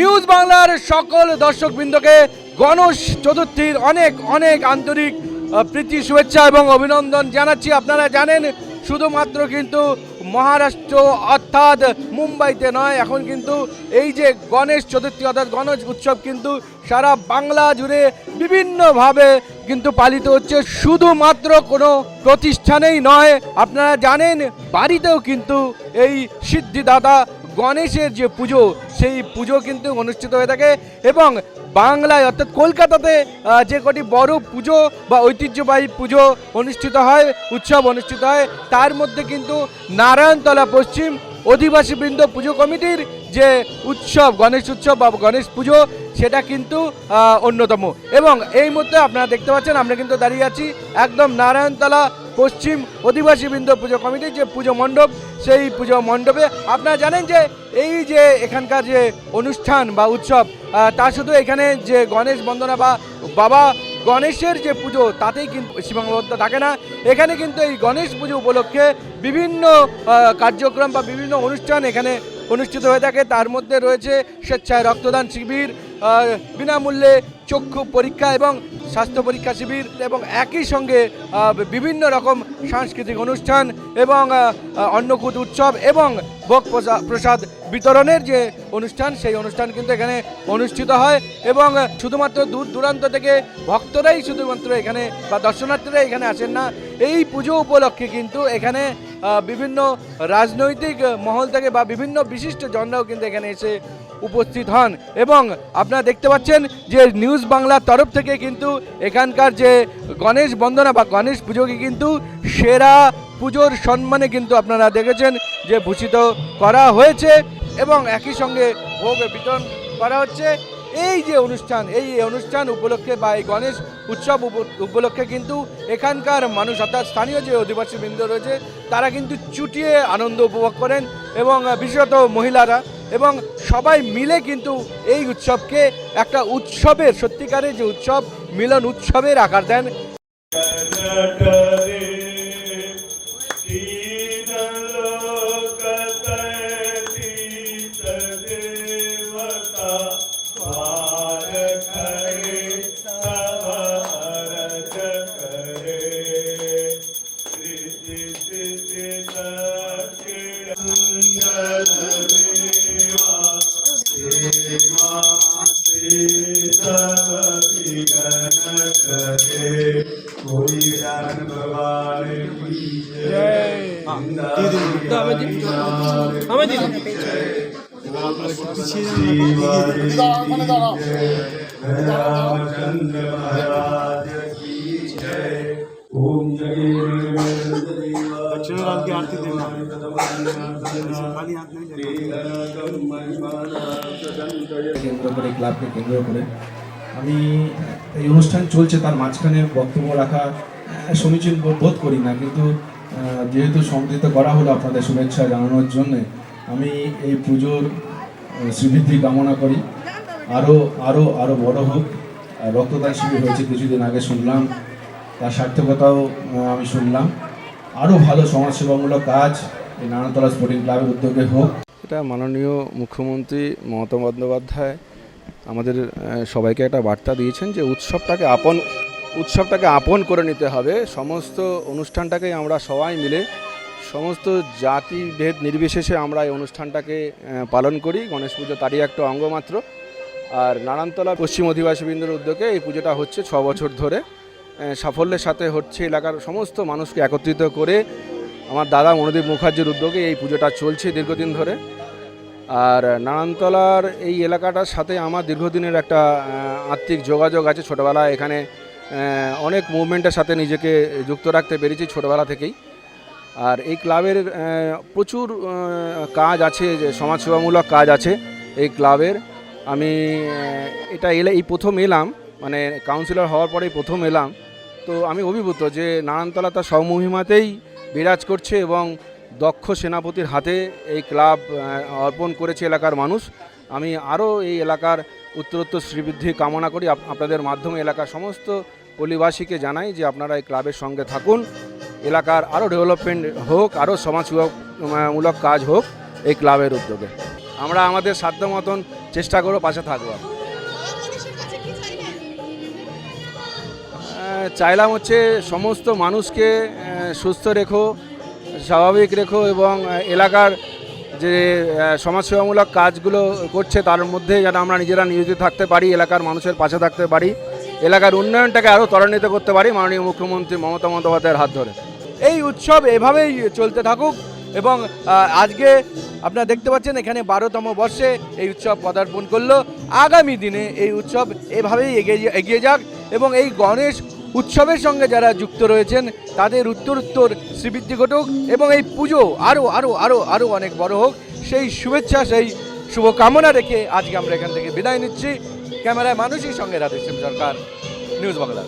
News বাংলার সকল দর্শকবৃন্দকে গণেশ চতুর্থীর অনেক অনেক আন্তরিক প্রীতি, শুভেচ্ছা এবং অভিনন্দন জানাচ্ছি। আপনারা জানেন, শুধুমাত্র কিন্তু মহারাষ্ট্র অর্থাৎ মুম্বাইতে নয়, এখন কিন্তু এই যে গণেশ চতুর্থী অর্থাৎ গণেশ উৎসব কিন্তু সারা বাংলা জুড়ে বিভিন্নভাবে কিন্তু পালিত হচ্ছে। শুধুমাত্র কোনো প্রতিষ্ঠানেই নয়, আপনারা জানেন, বাড়িতেও কিন্তু এই সিদ্ধিদাতা গণেশের যে পুজো, সেই পুজো কিন্তু অনুষ্ঠিত হয়ে থাকে এবং বাংলায়, অর্থাৎ কলকাতাতে যে কটি বড় পুজো বা ঐতিহ্যবাহী পুজো অনুষ্ঠিত হয়, উৎসব অনুষ্ঠিত হয়, তার মধ্যে কিন্তু নারায়ণতলা পশ্চিম অধিবাসীবৃন্দ পুজো কমিটির যে উৎসব, গণেশ উৎসব বা গণেশ পুজো, সেটা কিন্তু অন্যতম। এবং এই মুহূর্তে আপনারা দেখতে পাচ্ছেন, আমরা কিন্তু দাঁড়িয়ে আছি একদম নারায়ণতলা পশ্চিম অধিবাসী বৃন্দ পুজো কমিটির যে পুজো মণ্ডপ, সেই পুজো মণ্ডপে আপনারা জানেন যে এই যে এখানকার যে অনুষ্ঠান বা উৎসব তা শুধু এখানে যে গণেশ বন্দনা বা বাবা গণেশের যে পুজো, তাতেই কিন্তু সীমাবদ্ধ থাকে না। এখানে কিন্তু এই গণেশ পুজো উপলক্ষে বিভিন্ন কার্যক্রম বা বিভিন্ন অনুষ্ঠান এখানে অনুষ্ঠিত হয়ে থাকে। তার মধ্যে রয়েছে স্বেচ্ছায় রক্তদান শিবির বিনামূল্যে চক্ষু পরীক্ষা এবং স্বাস্থ্য পরীক্ষা শিবির এবং একই সঙ্গে বিভিন্ন রকম সাংস্কৃতিক অনুষ্ঠান এবং অন্নকূট উৎসব এবং ভোগ প্রসা- প্রসাদ বিতরণের যে অনুষ্ঠান, সেই অনুষ্ঠান কিন্তু এখানে অনুষ্ঠিত হয় এবং শুধুমাত্র দূর দূরান্ত থেকে ভক্তরাই শুধুমাত্র এখানে বা দর্শনার্থীরা এখানে আসেন না। এই পুজো উপলক্ষে কিন্তু এখানে বিভিন্ন রাজনৈতিক মহল থেকে বা বিভিন্ন বিশিষ্ট জনরাও কিন্তু এখানে এসে উপস্থিত হন। এবং আপনারা দেখতে পাচ্ছেন যে নিউজ বাংলার তরফ থেকে কিন্তু এখানকার যে গণেশ বন্দনা বা গণেশ পুজোকে কিন্তু সেরা পুজোর সম্মানে কিন্তু আপনারা দেখেছেন যে ভূষিত করা হয়েছে এবং একই সঙ্গে ভোগ বিতরণ করা হচ্ছে। এই যে অনুষ্ঠান, এই অনুষ্ঠান উপলক্ষে বা এই গণেশ উৎসব উপ- উপলক্ষে কিন্তু এখানকার মানুষ, অর্থাৎ স্থানীয় যে অধিবাসী বৃন্দ রয়েছে, তারা কিন্তু চুটিয়ে আনন্দ উপভোগ করেন এবং বিশেষত মহিলারা এবং সবাই মিলে কিন্তু এই উৎসবকে একটা উৎসবের, সত্যিকারের যে উৎসব, মিলন উৎসবের আকার দেন। रामचंद्र महाराज की जय ओम जय दक्षिण रात की आरती देना खाली हाथ नहीं देना কেন্দ্র করে ক্লাবকে কেন্দ্র করে আমি এই অনুষ্ঠান চলছে তার মাঝখানে বক্তব্য রাখা আহ, সমীচীন বোধ বোধ করি না কিন্তু আহ, যেহেতু সংগৃহীত করা হলো আপনাদের শুভেচ্ছা জানানোর জন্য আমি এই পুজোর আহ, শ্রীবৃদ্ধি কামনা করি আরও আরও আরও বড় হোক আর রক্তদান শিবির হয়েছে কিছুদিন আগে শুনলাম তার সার্থকতাও আহ, আমি শুনলাম আরও ভালো সমাজসেবামূলক কাজ এই নানাতলা স্পোর্টিং ক্লাবের উদ্যোগে হোক। এটা মাননীয় মুখ্যমন্ত্রী মমতা বন্দ্যোপাধ্যায় আমাদের সবাইকে একটা বার্তা দিয়েছেন যে উৎসবটাকে আপন উৎসবটাকে আপন করে নিতে হবে। সমস্ত অনুষ্ঠানটাকে আমরা সবাই মিলে, সমস্ত জাতিভেদ নির্বিশেষে আমরা এই অনুষ্ঠানটাকে পালন করি। গণেশ পুজো তারই একটা অঙ্গ মাত্র আর নারায়ণতলা পশ্চিম অধিবাসীবৃন্দের উদ্যোগে এই পুজোটা হচ্ছে ছ বছর ধরে। সাফল্যের সাথে হচ্ছে এলাকার সমস্ত মানুষকে একত্রিত করে আমার দাদা মনোদীপ মুখার্জির উদ্যোগে এই পুজোটা চলছে দীর্ঘদিন ধরে। আর নারায়ণতলার এই এলাকাটার সাথে আমার দীর্ঘদিনের একটা আত্মিক যোগাযোগ আছে ছোটোবেলায়। এখানে অনেক মুভমেন্টের সাথে নিজেকে যুক্ত রাখতে পেরেছি ছোটোবেলা থেকেই। আর এই ক্লাবের প্রচুর কাজ আছে, যে সমাজসেবামূলক কাজ আছে এই ক্লাবের। আমি এটা এলে, এই প্রথম এলাম মানে কাউন্সিলর হওয়ার পরেই প্রথম এলাম। তো আমি অভিভূত যে নারায়ণতলা তার স্বমহিমাতেই বিরাজ করছে এবং দক্ষ সেনাপতির হাতে এই ক্লাব অর্পণ করেছে এলাকার মানুষ। আমি আরও এই এলাকার উত্তরোত্তর শ্রীবৃদ্ধি কামনা করি। আপনাদের মাধ্যমে এলাকার সমস্ত পল্লীবাসীকে জানাই যে আপনারা এই ক্লাবের সঙ্গে থাকুন। এলাকার আরও ডেভেলপমেন্ট হোক, আরও সমাজসেবামূলক কাজ হোক এই ক্লাবের উদ্যোগে। আমরা আমাদের সাধ্য মতন চেষ্টা করব পাশে থাকব চাইলাম হচ্ছে সমস্ত মানুষকে সুস্থ রেখো, স্বাভাবিক রেখো এবং এলাকার যে সমাজসেবামূলক কাজগুলো করছে তার মধ্যে যেন আমরা নিজেরা নিয়োজিত থাকতে পারি, এলাকার মানুষের পাশে থাকতে পারি, এলাকার উন্নয়নটাকে আরও ত্বরান্বিত করতে পারি মাননীয় মুখ্যমন্ত্রী মমতা বন্দ্যোপাধ্যায়ের হাত ধরে। এই উৎসব এভাবেই চলতে থাকুক এবং আজকে আপনারা দেখতে পাচ্ছেন এখানে বারোতম বর্ষে এই উৎসব পদার্পণ করল। আগামী দিনে এই উৎসব এভাবেই এগিয়ে এগিয়ে যাক এবং এই গণেশ উৎসবের সঙ্গে যারা যুক্ত রয়েছেন, তাদের উত্তর উত্তর শ্রীবৃদ্ধি ঘটুক এবং এই পুজো আরও আরও আরও আরও অনেক বড় হোক। সেই শুভেচ্ছা, সেই শুভকামনা রেখে আজকে আমরা এখান থেকে বিদায় নিচ্ছি। ক্যামেরায় মানুষই সঙ্গে রাধেশ্যাম সরকার, নিউজ বাংলা।